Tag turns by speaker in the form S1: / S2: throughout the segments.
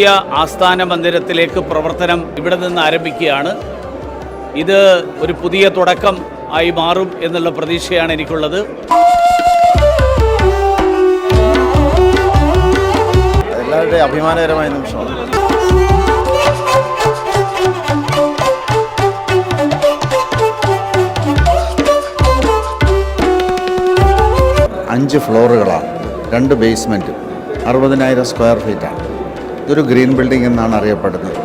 S1: പുതിയ ആസ്ഥാന മന്ദിരത്തിലേക്ക് പ്രവർത്തനം ഇവിടെ നിന്ന് ആരംഭിക്കുകയാണ്. ഇത് ഒരു പുതിയ തുടക്കം ആയി മാറും എന്നുള്ള പ്രതീക്ഷയാണ് എനിക്കുള്ളത്.
S2: എല്ലാവരുടെയും അഭിമാനകരമായ നിമിഷമാണ് അഞ്ച് ഫ്ലോറുകളാണ് രണ്ട് ബേസ്മെന്റും അറുപതിനായിരം സ്ക്വയർ ഫീറ്റാണ് ഇതൊരു ഗ്രീൻ ബിൽഡിംഗ് എന്നാണ് അറിയപ്പെടുന്നത്.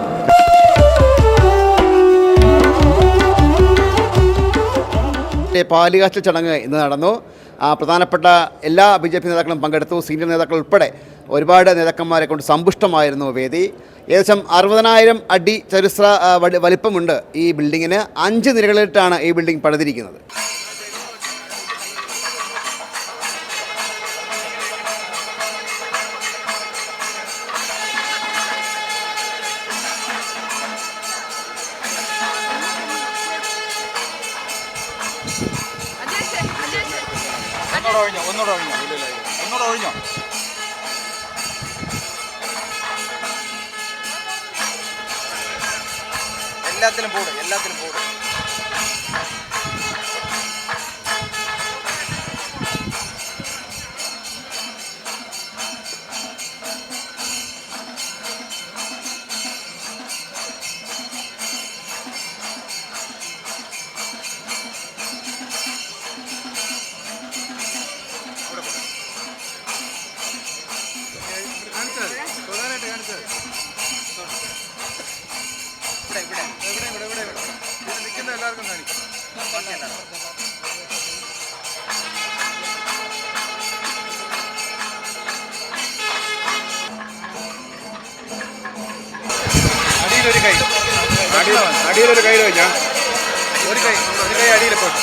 S3: പാലുകാച്ചൽ ചടങ്ങ് ഇന്ന് നടന്നു. പ്രധാനപ്പെട്ട എല്ലാ ബി ജെ പി നേതാക്കളും പങ്കെടുത്തു. സീനിയർ നേതാക്കൾ ഉൾപ്പെടെ ഒരുപാട് നേതാക്കന്മാരെ കൊണ്ട് സമ്പുഷ്ടമായിരുന്നു വേദി. ഏകദേശം അറുപതിനായിരം അടി ചരിത്ര വലിപ്പമുണ്ട് ഈ ബിൽഡിങ്ങിന്. അഞ്ച് നിരകളിട്ടാണ് ഈ ബിൽഡിംഗ് പണിതിരിക്കുന്നത്.
S4: ഒന്നൂടെ ഒഴിഞ്ഞോ? ഇല്ല. ഒഴിഞ്ഞോ? എല്ലാത്തിലും പോട് എല്ലാത്തിലും പോട്. നിൽക്കുന്ന കാണിക്കും അടിയിലൊരു കൈ. അടിയിൽ അടിയിലൊരു കൈ വെച്ചാ ഒരു കൈ. ഒരു കൈ അടിയിൽ പോയി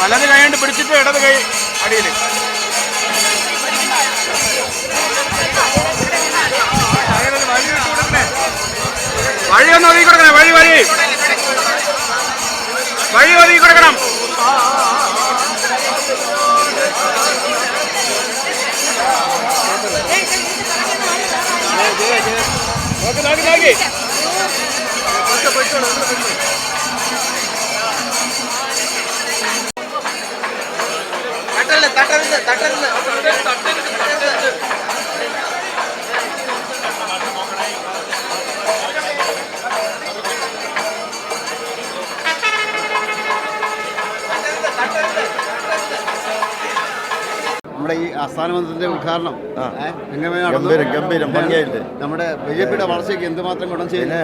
S4: വലത് കൈ പിടിച്ചിട്ട് ഇടത് കൈ അടിയിൽ വഴി ഒന്ന് ഒതുക്കി കൊടുക്കണേ വഴി വഴി വഴി ഒതുക്കി കൊടുക്കണം നോക്കി നോക്കി നോക്കി തട്ടരുത് തട്ടരുത് തട്ടരുത്
S3: മന്ദിരത്തിന്റെ ഉദ്ഘാടനം. നമ്മുടെ ബി ജെ പിയുടെ വളർച്ചയ്ക്ക് എന്തുമാത്രം ഗുണം ചെയ്യുന്നു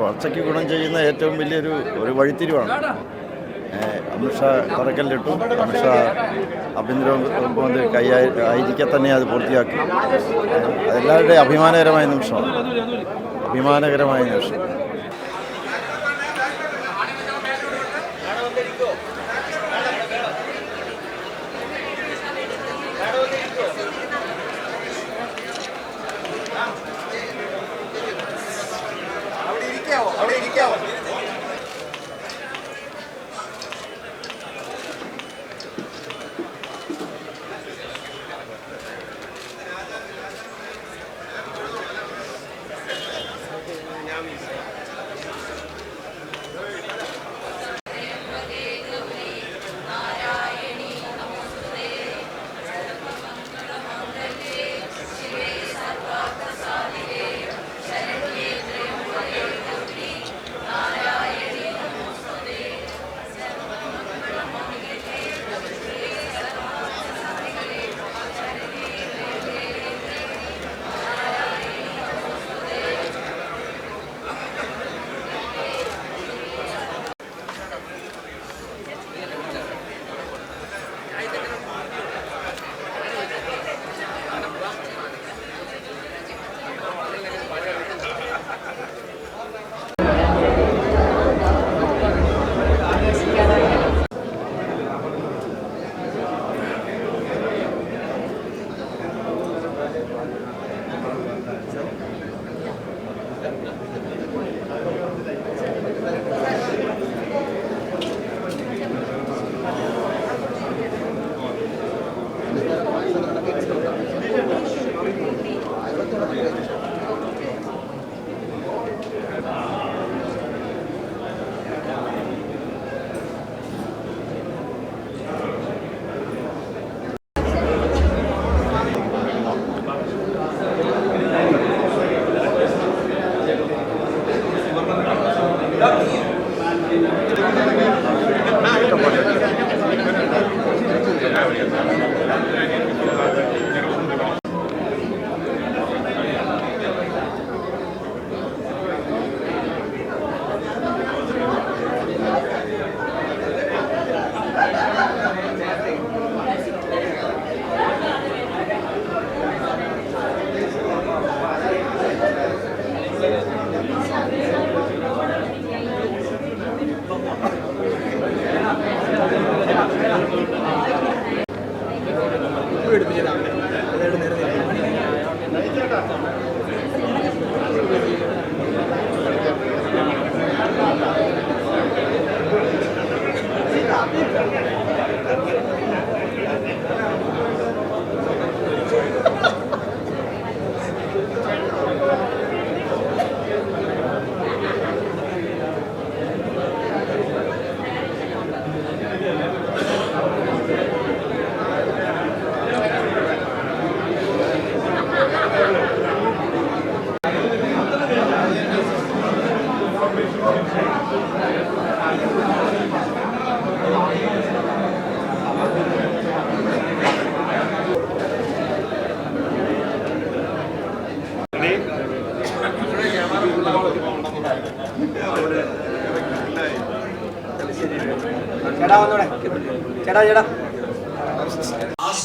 S2: വളർച്ചയ്ക്ക് ഗുണം ചെയ്യുന്ന ഏറ്റവും വലിയൊരു ഒരു വഴിത്തിരിവാണ്. അമിത്ഷാ തറക്കല്ലിട്ടു. അമിത്ഷാ ആഭ്യന്തര മുഖ്യമന്ത്രി കൈ ആയിരിക്കെ തന്നെ അത് പൂർത്തിയാക്കി. അതെല്ലാവരുടെയും അഭിമാനകരമായ നിമിഷമാണ്. അഭിമാനകരമായ നിമിഷം.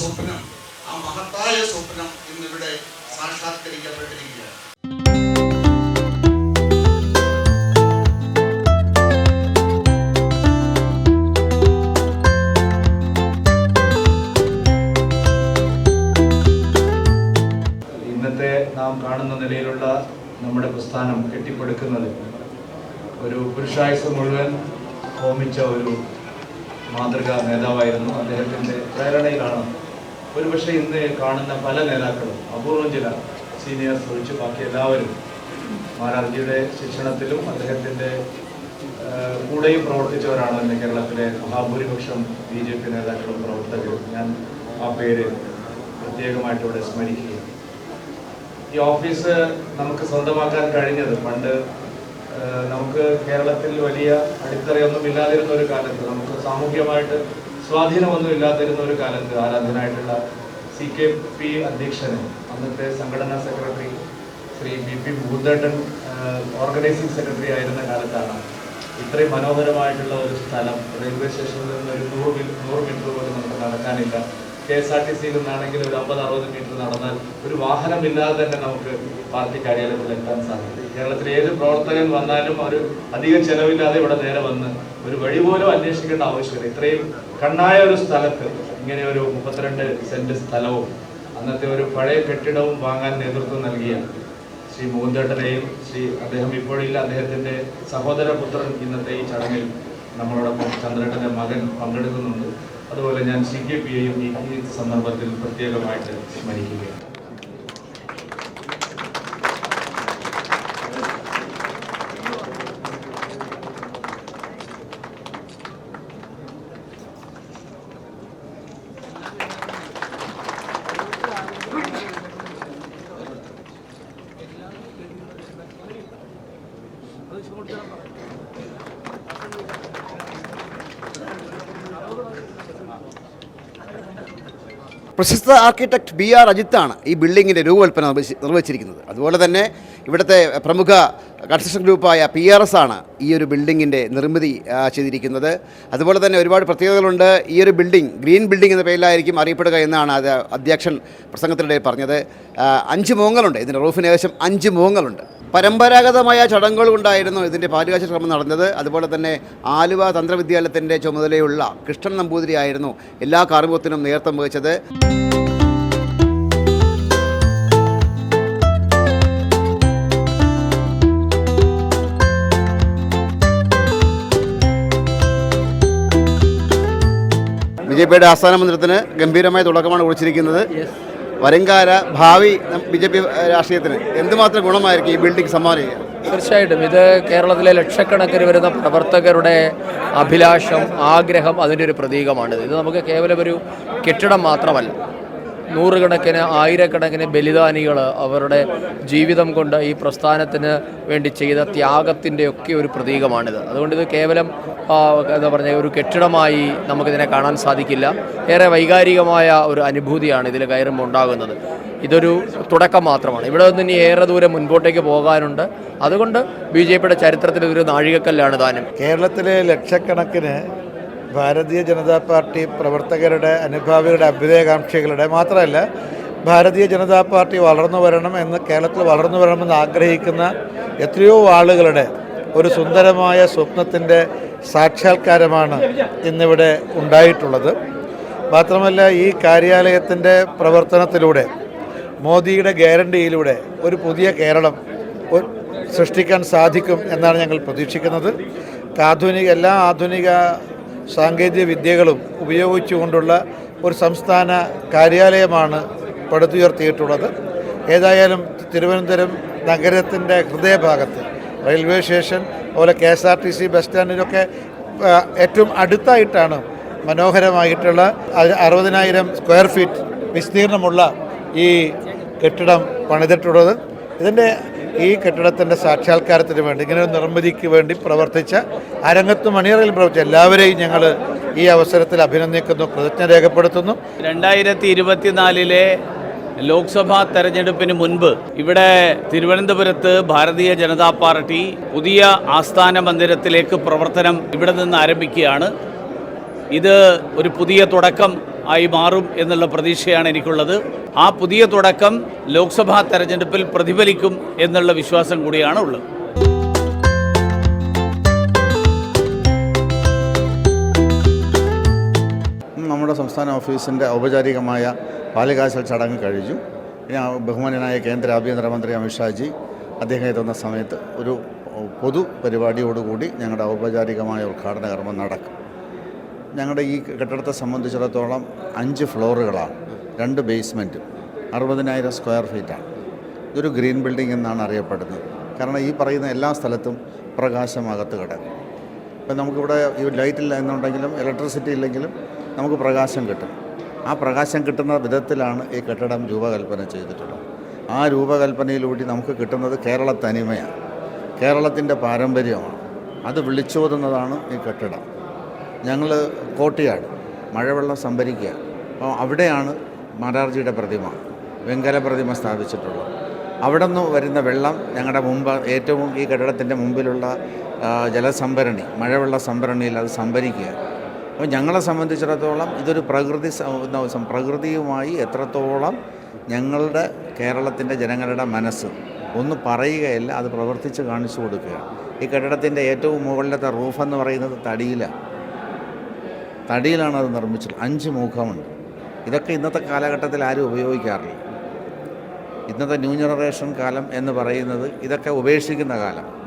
S5: സ്വപ്നം ആ മഹത്തായ സ്വപ്നം ഇന്നിവിടെ സാക്ഷാത്കരിക്കപ്പെട്ടിരിക്കുകയാണ്.
S6: ഇന്നത്തെ നാം കാണുന്ന നിലയിലുള്ള നമ്മുടെ പ്രസ്ഥാനം കെട്ടിപ്പടുക്കുന്നത് ഒരു പുരുഷായുസ് മുഴുവൻ ഹോമിച്ച ഒരു മാതൃകാ നേതാവായിരുന്നു. അദ്ദേഹത്തിന്റെ പ്രേരണയിലാണ് ഒരുപക്ഷെ ഇന്ന് കാണുന്ന പല നേതാക്കളും അപൂർവം ചില സീനിയേഴ്സ് ഒഴിച്ച് ബാക്കി എല്ലാവരും മാരാർജിയുടെ ശിക്ഷണത്തിലും അദ്ദേഹത്തിന്റെ കൂടെയും പ്രവർത്തിച്ചവരാണ് ഇന്ന് കേരളത്തിലെ മഹാഭൂരിപക്ഷം ബി ജെ പി നേതാക്കളും പ്രവർത്തകരും. ഞാൻ ആ പേര് പ്രത്യേകമായിട്ട് ഇവിടെ സ്മരിക്കുകയാണ്. ഈ ഓഫീസ് നമുക്ക് സ്വന്തമാക്കാൻ കഴിഞ്ഞത് പണ്ട് നമുക്ക് കേരളത്തിൽ വലിയ അടിത്തറയൊന്നും ഇല്ലാതിരുന്ന ഒരു കാലത്ത് നമുക്ക് സാമൂഹ്യമായിട്ട് സ്വാധീനമൊന്നും ഇല്ലാതിരുന്ന ഒരു കാലത്ത് ആരാധനായിട്ടുള്ള സി കെ പി അധ്യക്ഷന് അന്നത്തെ സംഘടനാ സെക്രട്ടറി ശ്രീ ബി പി ഭൂതേട്ടൻ ഓർഗനൈസിംഗ് സെക്രട്ടറി ആയിരുന്ന കാലത്താണ് ഇത്രയും മനോഹരമായിട്ടുള്ള ഒരു സ്ഥലം റെയിൽവേ സ്റ്റേഷനിൽ നിന്ന് ഒരു നൂറ് നൂറ് മീറ്റർ പോലും നമുക്ക് നടക്കാനില്ല. കെ എസ് ആർ ടി സിയിൽ നിന്നാണെങ്കിൽ ഒരു അമ്പത് അറുപത് മീറ്റർ നടന്നാൽ ഒരു വാഹനമില്ലാതെ തന്നെ നമുക്ക് പാർട്ടി കാര്യാലയത്തിൽ എത്താൻ സാധിക്കും. കേരളത്തിലെ ഏത് പ്രവർത്തകൻ വന്നാലും ഒരു അധികം ചെലവില്ലാതെ ഇവിടെ നേരെ വന്ന് ഒരു വഴി പോലും അന്വേഷിക്കേണ്ട ആവശ്യമില്ല. ഇത്രയും കണ്ണായ ഒരു സ്ഥലത്ത് ഇങ്ങനെ ഒരു മുപ്പത്തിരണ്ട് സെന്റ് സ്ഥലവും അന്നത്തെ ഒരു പഴയ കെട്ടിടവും വാങ്ങാൻ നേതൃത്വം നൽകിയ ശ്രീ മോഹൻചേട്ടനെയും ശ്രീ അദ്ദേഹം ഇപ്പോഴില്ല അദ്ദേഹത്തിന്റെ സഹോദര പുത്രൻ ഇന്നത്തെ ഈ ചടങ്ങിൽ നമ്മളോടൊപ്പം ചന്ദ്രേട്ടന്റെ മകൻ പങ്കെടുക്കുന്നുണ്ട്. അതുപോലെ ഞാൻ സി കെ പിയെയും ഈ സന്ദർഭത്തിൽ പ്രത്യേകമായിട്ട് സ്മരിക്കുകയാണ്.
S3: പ്രശസ്ത ആർക്കിടെക്ട് ബി ആർ അജിത്താണ് ഈ ബിൽഡിങ്ങിന്റെ രൂപകൽപ്പന നിർവഹിച്ചി- നിർവഹിച്ചിരിക്കുന്നത്. അതുപോലെ തന്നെ ഇവിടുത്തെ പ്രമുഖ കൺസ്ട്രക്ഷൻ ഗ്രൂപ്പായ പി ആർ എസ് ആണ് ഈ ഒരു ബിൽഡിങ്ങിന്റെ നിർമ്മിതി ചെയ്തിരിക്കുന്നത്. അതുപോലെ തന്നെ ഒരുപാട് പ്രത്യേകതകളുണ്ട്. ഈ ഒരു ബിൽഡിംഗ് ഗ്രീൻ ബിൽഡിംഗ് എന്ന പേരിലായിരിക്കും അറിയപ്പെടുക എന്നാണ് അത് അധ്യക്ഷൻ പ്രസംഗത്തിനിടെ പറഞ്ഞത്. അഞ്ച് മുഖങ്ങളുണ്ട് ഇതിന്റെ റൂഫിന് ഏകദേശം അഞ്ച് മുഖങ്ങളുണ്ട് പരമ്പരാഗതമായ ചടങ്ങുകൾ കൊണ്ടായിരുന്നു ഇതിന്റെ പാലുകാച്ച ശ്രമം നടന്നത്. അതുപോലെ തന്നെ ആലുവ തന്ത്രവിദ്യാലയത്തിന്റെ ചുമതലയുള്ള കൃഷ്ണൻ നമ്പൂതിരിയായിരുന്നു എല്ലാ കാർമുഖത്തിനും നേതൃത്വം വഹിച്ചത്. ബി ജെ പിയുടെ ആസ്ഥാന മന്ദിരത്തിന് ഗംഭീരമായ തുടക്കമാണ് കുറിച്ചിരിക്കുന്നത്. വരുംകാല ഭാവി ബി ജെ പി രാഷ്ട്രീയത്തിന് എന്തുമാത്രം ഗുണമായിരിക്കും ഈ ബിൽഡിംഗ് സംഭാവന ചെയ്യുക
S7: തീർച്ചയായിട്ടും. ഇത് കേരളത്തിലെ ലക്ഷക്കണക്കിന് വരുന്ന പ്രവർത്തകരുടെ അഭിലാഷം ആഗ്രഹം അതിന്റെ ഒരു പ്രതീകമാണിത്. ഇത് നമുക്ക് കേവലം ഒരു കെട്ടിടം മാത്രമല്ല. നൂറുകണക്കിന് ആയിരക്കണക്കിന് ബലിദാനികൾ അവരുടെ ജീവിതം കൊണ്ട് ഈ പ്രസ്ഥാനത്തിന് വേണ്ടി ചെയ്ത ത്യാഗത്തിന്റെ ഒക്കെ ഒരു പ്രതീകമാണിത്. അതുകൊണ്ട് ഇത് കേവലം എന്താ പറഞ്ഞ ഒരു കെട്ടിടമായി നമുക്കിതിനെ കാണാൻ സാധിക്കില്ല. ഏറെ വൈകാരികമായ ഒരു അനുഭൂതിയാണ് ഇതിൽ കയറുമ്പോൾ ഉണ്ടാകുന്നത്. ഇതൊരു തുടക്കം മാത്രമാണ്. ഇവിടെ നിന്ന് ഇനി ഏറെ ദൂരം മുൻപോട്ടേക്ക് പോകാനുണ്ട്. അതുകൊണ്ട് ബി ജെ പിയുടെ ചരിത്രത്തിൽ ഒരു നാഴികക്കല്ലാണ് താനും
S8: കേരളത്തിലെ ലക്ഷക്കണക്കിന് ഭാരതീയ ജനതാ പാർട്ടി പ്രവർത്തകരുടെ അനുഭാവികളുടെ അഭ്യുദയകാംക്ഷികളുടെ മാത്രമല്ല ഭാരതീയ ജനതാ പാർട്ടി വളർന്നു വരണം എന്ന് കേരളത്തിൽ വളർന്നു വരണമെന്ന് ആഗ്രഹിക്കുന്ന എത്രയോ ആളുകളുടെ ഒരു സുന്ദരമായ സ്വപ്നത്തിന്റെ സാക്ഷാത്കാരമാണ് ഇന്നിവിടെ ഉണ്ടായിട്ടുള്ളത്. മാത്രമല്ല ഈ കാര്യാലയത്തിന്റെ പ്രവർത്തനത്തിലൂടെ മോദിയുടെ ഗ്യാരണ്ടിയിലൂടെ ഒരു പുതിയ കേരളം സൃഷ്ടിക്കാൻ സാധിക്കും എന്നാണ് ഞങ്ങൾ പ്രതീക്ഷിക്കുന്നത്. ആധുനിക എല്ലാ ആധുനിക സാങ്കേതിക വിദ്യകളും ഉപയോഗിച്ചുകൊണ്ടുള്ള ഒരു സംസ്ഥാന കാര്യാലയമാണ് പടുത്തുയർത്തിയിട്ടുള്ളത്. ഏതായാലും തിരുവനന്തപുരം നഗരത്തിന്റെ ഹൃദയഭാഗത്ത് റെയിൽവേ സ്റ്റേഷൻ അതുപോലെ K S R T C bus സ്റ്റാൻഡിലൊക്കെ ഏറ്റവും അടുത്തായിട്ടാണ് മനോഹരമായിട്ടുള്ള അറുപതിനായിരം സ്ക്വയർ ഫീറ്റ് വിസ്തീർണമുള്ള ഈ കെട്ടിടം പണിതിട്ടുള്ളത്. ഇതിന്റെ ഈ കെട്ടിടത്തിന്റെ സാക്ഷാത്കാരത്തിന് വേണ്ടി ഇങ്ങനെ ഒരു നിർമ്മിതിക്ക് വേണ്ടി പ്രവർത്തിച്ച അരങ്ങത്ത് മണിയറയിൽ പ്രവർത്തിച്ച എല്ലാവരെയും ഞങ്ങൾ ഈ അവസരത്തിൽ അഭിനന്ദിക്കുന്നു പ്രതിജ്ഞ രേഖപ്പെടുത്തുന്നു.
S1: രണ്ടായിരത്തി ഇരുപത്തിനാലിലെ ലോക്സഭാ തെരഞ്ഞെടുപ്പിന് മുൻപ് ഇവിടെ തിരുവനന്തപുരത്ത് ഭാരതീയ ജനതാ പാർട്ടി പുതിയ ആസ്ഥാന മന്ദിരത്തിലേക്ക് പ്രവർത്തനം ഇവിടെ നിന്ന് ആരംഭിക്കുകയാണ്. ഇത് ഒരു പുതിയ തുടക്കം. ആയി മാറും എന്നുള്ള പ്രതീക്ഷയാണ് എനിക്കുള്ളത്. ആ പുതിയ തുടക്കം ലോക്സഭാ തെരഞ്ഞെടുപ്പിൽ പ്രതിഫലിക്കും എന്നുള്ള വിശ്വാസം കൂടിയാണ് ഉള്ളത്.
S9: നമ്മുടെ സംസ്ഥാന ഓഫീസിന്റെ ഔപചാരികമായ പാലുകാശൽ ചടങ്ങ് കഴിഞ്ഞു. ബഹുമാനനായ കേന്ദ്ര ആഭ്യന്തരമന്ത്രി അമിത്ഷാജി അദ്ദേഹം എത്തുന്ന സമയത്ത് ഒരു പൊതു പരിപാടിയോടുകൂടി ഞങ്ങളുടെ ഔപചാരികമായ ഉദ്ഘാടന കർമ്മം നടക്കും. ഞങ്ങളുടെ ഈ കെട്ടിടത്തെ സംബന്ധിച്ചിടത്തോളം അഞ്ച് ഫ്ലോറുകളാണ്. രണ്ട് ബേസ്മെന്റും അറുപതിനായിരം സ്ക്വയർ ഫീറ്റാണ് ഇതൊരു ഗ്രീൻ ബിൽഡിംഗ് എന്നാണ് അറിയപ്പെടുന്നത്. കാരണം ഈ പറയുന്ന എല്ലാ സ്ഥലത്തും പ്രകാശം അകത്ത് കിടക്കും. ഇപ്പം നമുക്കിവിടെ ഈ ലൈറ്റ് ഇല്ല എന്നുണ്ടെങ്കിലും ഇലക്ട്രിസിറ്റി ഇല്ലെങ്കിലും നമുക്ക് പ്രകാശം കിട്ടും. ആ പ്രകാശം കിട്ടുന്ന വിധത്തിലാണ് ഈ കെട്ടിടം രൂപകൽപ്പന ചെയ്തിട്ടുള്ളത്. ആ രൂപകൽപ്പനയിലൂടെ നമുക്ക് കിട്ടുന്നത് കേരള തനിമയാണ് കേരളത്തിന്റെ പാരമ്പര്യമാണ്. അത് വിളിച്ചോതുന്നതാണ് ഈ കെട്ടിടം. ഞങ്ങൾ കോട്ടയാട് മഴവെള്ളം സംഭരിക്കുക. അപ്പോൾ അവിടെയാണ് മാരാർജിയുടെ പ്രതിമ വെങ്കല പ്രതിമ സ്ഥാപിച്ചിട്ടുള്ളത്. അവിടെ നിന്ന് വരുന്ന വെള്ളം ഞങ്ങളുടെ മുമ്പ് ഏറ്റവും ഈ കെട്ടിടത്തിന്റെ മുമ്പിലുള്ള ജലസംഭരണി മഴവെള്ള സംഭരണിയിൽ അത് സംഭരിക്കുക. അപ്പോൾ ഞങ്ങളെ സംബന്ധിച്ചിടത്തോളം ഇതൊരു പ്രകൃതി പ്രകൃതിയുമായി എത്രത്തോളം ഞങ്ങളുടെ കേരളത്തിന്റെ ജനങ്ങളുടെ മനസ്സ് ഒന്ന് പറയുകയല്ല അത് പ്രവർത്തിച്ച് കാണിച്ചു കൊടുക്കുക. ഈ കെട്ടിടത്തിന്റെ ഏറ്റവും മുകളിലത്തെ റൂഫ് എന്ന് പറയുന്നത് തടിയിലാണ് തടിയിലാണ് അത് നിർമ്മിച്ചിട്ടുള്ളത് അഞ്ച് മുഖമുണ്ട്. ഇതൊക്കെ ഇന്നത്തെ കാലഘട്ടത്തിൽ ആരും ഉപയോഗിക്കാറില്ല. ഇന്നത്തെ ന്യൂ ജനറേഷൻ കാലം എന്ന് പറയുന്നത് ഇതൊക്കെ ഉപേക്ഷിക്കുന്ന കാലം.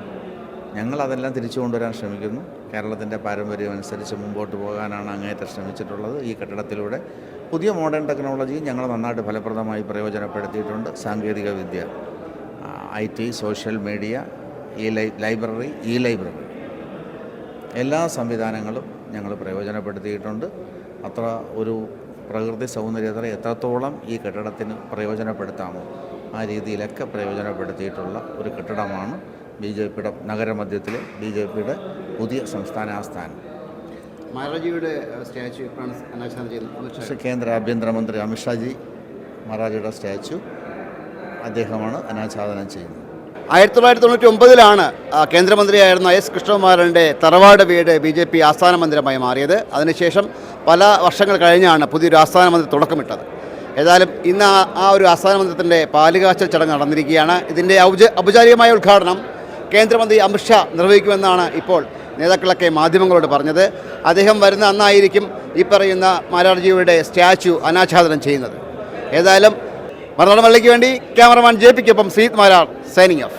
S9: ഞങ്ങളതെല്ലാം തിരിച്ചു കൊണ്ടുവരാൻ ശ്രമിക്കുന്നു. കേരളത്തിന്റെ പാരമ്പര്യം അനുസരിച്ച് മുമ്പോട്ട് പോകാനാണ് അങ്ങേറ്റം ശ്രമിച്ചിട്ടുള്ളത്. ഈ കെട്ടിടത്തിലൂടെ പുതിയ മോഡേൺ ടെക്നോളജി ഞങ്ങൾ നന്നായിട്ട് ഫലപ്രദമായി പ്രയോജനപ്പെടുത്തിയിട്ടുണ്ട്. സാങ്കേതിക വിദ്യ ഐ ടി സോഷ്യൽ മീഡിയ ഈ ലൈബ്രറി ഇ ലൈബ്രറി. എല്ലാ സംവിധാനങ്ങളും ഞങ്ങൾ പ്രയോജനപ്പെടുത്തിയിട്ടുണ്ട്. അത്ര ഒരു പ്രകൃതി സൗന്ദര്യത്തെ എത്രത്തോളം ഈ കെട്ടിടത്തിന് പ്രയോജനപ്പെടുത്താമോ ആ രീതിയിലൊക്കെ പ്രയോജനപ്പെടുത്തിയിട്ടുള്ള ഒരു കെട്ടിടമാണ് ബി ജെ പിയുടെ നഗരമധ്യത്തിലെ ബി ജെ പിയുടെ പുതിയ സംസ്ഥാന ആസ്ഥാനം
S3: മാരാജിയുടെ സ്റ്റാച്ചു എപ്പോഴാണ് അനാച്ഛാദനം ചെയ്യുന്നത്
S9: കേന്ദ്ര ആഭ്യന്തരമന്ത്രി അമിത്ഷാജി മഹാരാജിയുടെ സ്റ്റാച്ചു അദ്ദേഹമാണ് അനാച്ഛാദനം ചെയ്യുന്നത്.
S3: ആയിരത്തി തൊള്ളായിരത്തി തൊണ്ണൂറ്റി ഒമ്പതിലാണ് കേന്ദ്രമന്ത്രിയായിരുന്ന എസ്. കൃഷ്ണകുമാറിന്റെ തറവാട് വീട് ബി ജെ പി ആസ്ഥാന മന്ദിരമായി മാറിയത്. അതിനുശേഷം പല വർഷങ്ങൾ കഴിഞ്ഞാണ് പുതിയൊരു ആസ്ഥാന മന്ദിരം തുടക്കമിട്ടത്. ഏതായാലും ഇന്ന് ആ- ഒരു ആസ്ഥാന മന്ദിരത്തിന്റെ പാലുകാച്ചൽ ചടങ്ങ് നടന്നിരിക്കുകയാണ്. ഇതിന്റെ ഔപചാരികമായ ഉദ്ഘാടനം കേന്ദ്രമന്ത്രി അമിത്ഷാ നിർവഹിക്കുമെന്നാണ് ഇപ്പോൾ നേതാക്കളൊക്കെ മാധ്യമങ്ങളോട് പറഞ്ഞത്. അദ്ദേഹം വരുന്ന അന്നായിരിക്കും ഈ പറയുന്ന മാരാർജിയുടെ സ്റ്റാച്യു അനാച്ഛാദനം ചെയ്യുന്നത്. ഏതായാലും മറുനാട് മള്ളിക്ക് വേണ്ടി ക്യാമറമാൻ ജെ പിക്കൊപ്പം സീത് മാരാർ സൈനിങ് ഓഫ്.